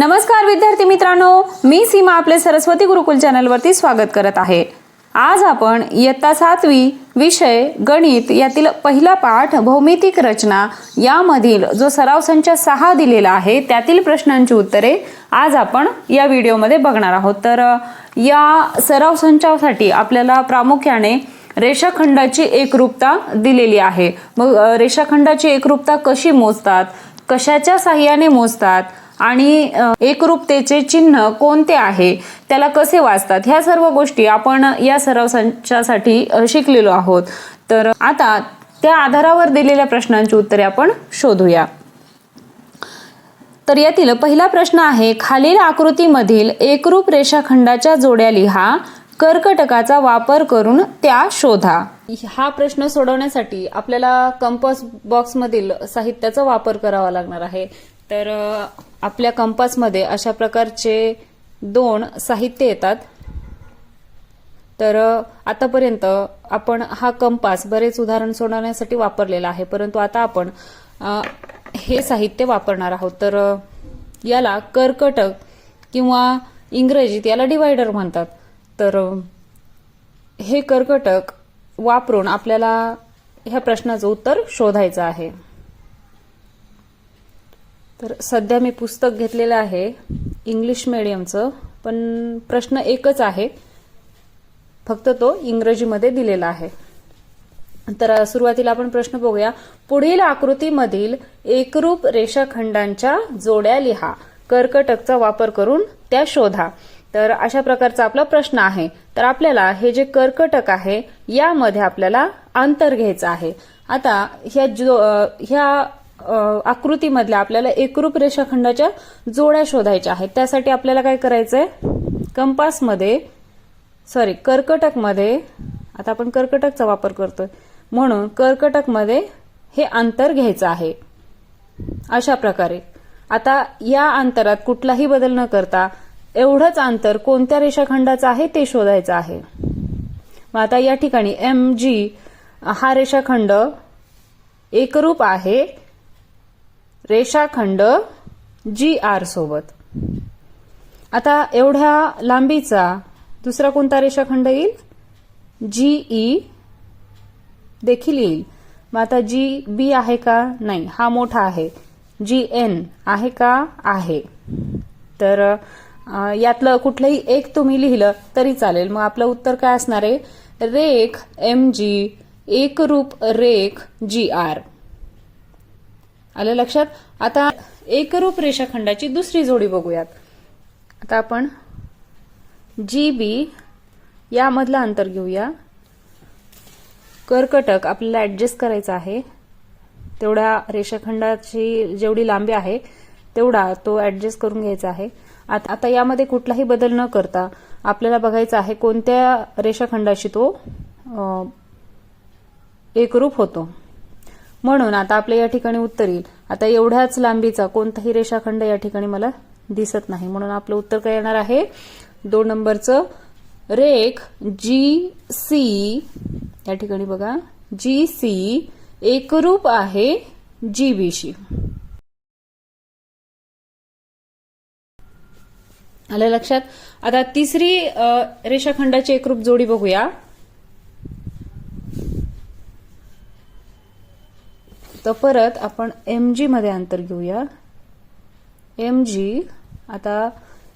नमस्कार विद्यार्थी मित्रांनो मी सीमा आपले सरस्वती गुरुकुल चॅनलवरती स्वागत करत आहे. आज आपण इयत्ता सातवी विषय गणित यातील पहिला पाठ भौमितिक रचना यामधील जो सराव संच सहा दिलेला आहे त्यातील प्रश्नांची उत्तरे आज आपण या व्हिडिओमध्ये बघणार आहोत. तर या सराव संचासाठी आपल्याला प्रामुख्याने रेषाखंडाची एकरूपता दिलेली आहे. मग रेषाखंडाची एकरूपता कशी मोजतात? कशाच्या साह्याने मोजतात? आणि एकरूपतेचे चिन्ह कोणते आहे त्याला कसे वाचतात ह्या सर्व गोष्टी आपण या सराव संचासाठी शिकलेलो आहोत. तर आता त्या आधारावर दिलेल्या प्रश्नांची उत्तरे आपण शोधूया. तर यातील पहिला प्रश्न आहे खालील आकृतीमधील एकरूप रेषाखंडाच्या जोड्या लिहा कर्कटकाचा वापर करून त्या शोधा. हा प्रश्न सोडवण्यासाठी आपल्याला कंपस बॉक्समधील साहित्याचा वापर करावा लागणार आहे. तर आपल्या कंपासमध्ये अशा प्रकारचे दोन साहित्य येतात. तर आतापर्यंत आपण हा कंपास बरेच उदाहरण सोडवण्यासाठी वापरलेला आहे. परंतु आता आपण हे साहित्य वापरणार आहोत. तर याला कर्कटक किंवा इंग्रजीत याला डिवायडर म्हणतात. तर हे कर्कटक वापरून आपल्याला ह्या प्रश्नाचं उत्तर शोधायचं आहे. तर सध्या मी पुस्तक घेतलेलं आहे इंग्लिश मिडियमचं पण प्रश्न एकच आहे. फक्त तो इंग्रजीमध्ये दिलेला आहे. तर सुरुवातीला आपण प्रश्न बघूया. पुढील आकृतीमधील एकरूप रेषाखंडांच्या जोड्या लिहा. कर्कटकचा वापर करून त्या शोधा. तर अशा प्रकारचा आपला प्रश्न आहे. तर आपल्याला हे जे कर्कटक आहे यामध्ये आपल्याला अंतर घ्यायचं आहे. आता ह्या जो ह्या आकृतीमधल्या आपल्याला एकरूप रेषाखंडाच्या जोड्या शोधायच्या आहेत. त्यासाठी आपल्याला काय करायचंय? कंपासमध्ये सॉरी कर्कटकमध्ये आता आपण कर्कटकचा वापर करतोय. म्हणून कर्कटकमध्ये हे अंतर घ्यायचं आहे. अशा प्रकारे. आता या अंतरात कुठलाही बदल न करता एवढंच अंतर कोणत्या रेषाखंडाचं आहे ते शोधायचं आहे. मग आता या ठिकाणी एम जी हा रेषाखंड एकरूप आहे. रेषाखंड जी आर सोबत. आता एवढ्या लांबीचा दुसरा कोणता रेषाखंड येईल? जी ई देखील येईल. मग आता जी बी आहे का? नाही हा मोठा आहे. जी एन आहे का? आहे. तर यातलं कुठलंही एक तुम्ही लिहिलं तरी चालेल. मग आपलं उत्तर काय असणार आहे? रेख एम जी एकरूप रेख जी आर. आलं लक्षात? आता एकरूप रेषाखंडाची दुसरी जोडी बघूयात. आता आपण जी बी यामधलं अंतर घेऊया. कर्कटक आपल्याला ऍडजस्ट करायचा आहे. तेवढ्या रेषाखंडाची जेवढी लांबी आहे तेवढा तो ऍडजस्ट करून घ्यायचा आहे. आता आता यामध्ये कुठलाही बदल न करता आपल्याला बघायचं आहे कोणत्या रेषाखंडाशी तो एकरूप होतो. म्हणून आता आपल्या या ठिकाणी उत्तर येईल. आता एवढ्याच लांबीचा कोणताही रेषाखंड या ठिकाणी मला दिसत नाही. म्हणून आपलं उत्तर काय येणार आहे? दोन नंबरचं रेख जी सी या ठिकाणी बघा. जी सी एकरूप आहे जी बीशी आलं लक्षात? आता तिसरी रेषाखंडाची एकरूप जोडी बघूया. तर परत आपण एम जीमध्ये अंतर घेऊया. एम जी आता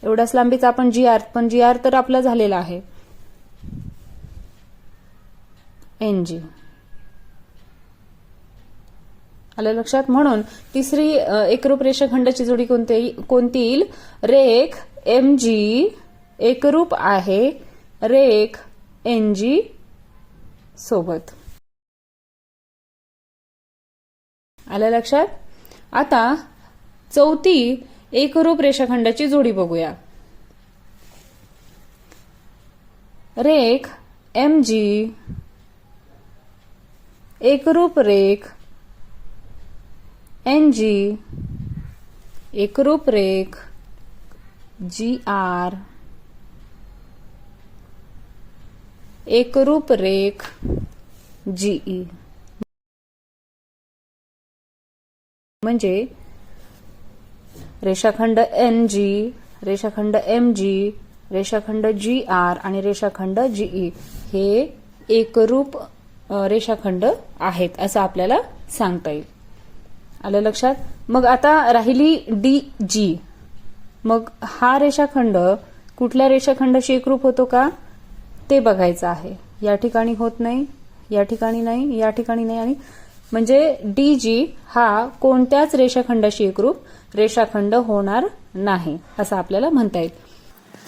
एवढ्याच लांबीचा आपण जी आर पण जी आर तर आपला झालेला आहे. एन जी आलं लक्षात? म्हणून तिसरी एकरूप रेषाखंडाची जोडी कोणती कोणती येईल रेख एम जी एकरूप आहे. रेख एन जी सोबत. आलं लक्षात? आता चौथी एकरूप रेषाखंडाची जोडी बघूया. रेख एम जी एकरूप रेख एन जी एकरूप रेख जी आर एकरूप रेख जीई म्हणजे रेषाखंड एन जी रेषाखंड एम जी रेषाखंड जी आर आणि रेषाखंड जीई हे एकरूप रेषाखंड आहेत असं आपल्याला सांगता येईल. आलं लक्षात? मग आता राहिली डी जी मग हा रेषाखंड कुठल्या रेषाखंडाशी एकरूप होतो का? ते बघायचं आहे. या ठिकाणी होत नाही या ठिकाणी नाही या ठिकाणी नाही आणि म्हणजे डी जी हा कोणत्याच रेषाखंडाशी एकरूप रेषाखंड होणार नाही असं आपल्याला म्हणता येईल.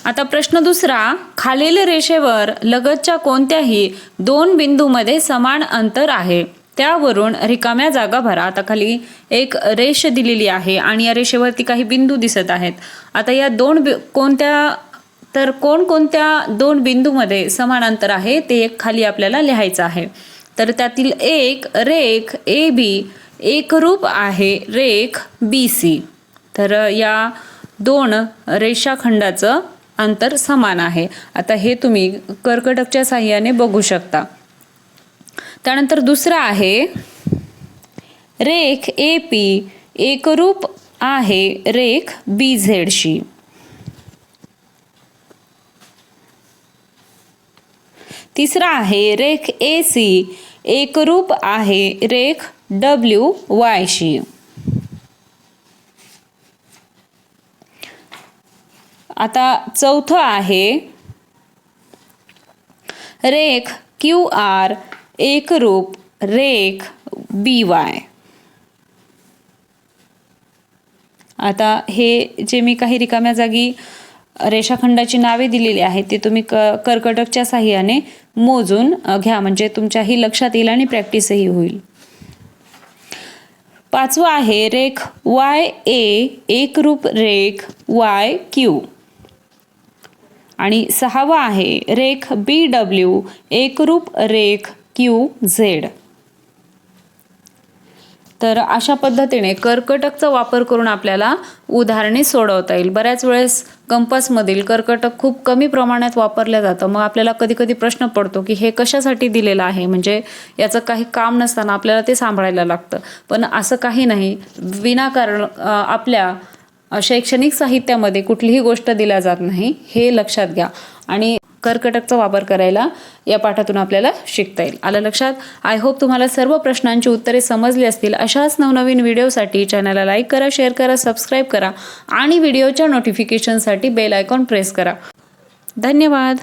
आता प्रश्न दुसरा खालील रेषेवर लगतच्या कोणत्याही दोन बिंदूमध्ये समान अंतर आहे त्यावरून रिकाम्या जागा भरा. आता खाली एक रेष दिलेली आहे आणि या रेषेवरती काही बिंदू दिसत आहेत. आता या दोन बि- कोणत्या तर कोणकोणत्या दोन बिंदूमध्ये समान अंतर आहे ते एक खाली आपल्याला लिहायचं आहे. तर त्यातील एक रेख ए बी एकरूप आहे रेख बी सी. तर या दोन रेषाखंडाचं अंतर समान आहे. आता हे तुम्ही कर्कटकच्या साह्याने बघू शकता. त्यानंतर दुसरा आहे रेख ए पी एकरूप आहे रेख बी झेडशी. तिसरा आहे रेख ए सी. एकरूप आहे रेख डब्ल्यू वायशी आता चौथं आहे रेख क्यू आर. एकरूप रेख बी वाय. आता हे जे मी काही रिकाम्या जागी रेषाखंडाची नावे दिलेली आहेत ते तुम्ही क कर्कटकच्या साह्याने मोजून घ्या. म्हणजे तुमच्याही लक्षात येईल आणि प्रॅक्टिसही होईल. पाचवं आहे रेख वाय ए एकरूप रेख वाय क्यू. आणि सहावा आहे रेख बी डब्ल्यू एकरूप रेख क्यू झेड. तर अशा पद्धतीने कर्कटकचा वापर करून आपल्याला उदाहरणे सोडवता येईल. बऱ्याच वेळेस कंपासमधील कर्कटक खूप कमी प्रमाणात वापरलं जातं. मग आपल्याला कधी कधी प्रश्न पडतो की हे कशासाठी दिलेलं आहे? म्हणजे याचं काही काम नसताना आपल्याला ते सांभाळायला लागतं. पण असं काही नाही. विनाकारण आपल्या शैक्षणिक साहित्यामध्ये कुठलीही गोष्ट दिल्या जात नाही हे लक्षात घ्या. आणि कर्कटकचा वापर करायला या पाठातून आपल्याला शिकता येईल. आलं लक्षात? आय होप तुम्हाला सर्व प्रश्नांची उत्तरे समजली असतील. अशाच नवनवीन व्हिडिओसाठी चॅनलला लाईक करा शेअर करा सबस्क्राईब करा आणि व्हिडिओच्या नोटिफिकेशनसाठी बेल आयकॉन प्रेस करा. धन्यवाद!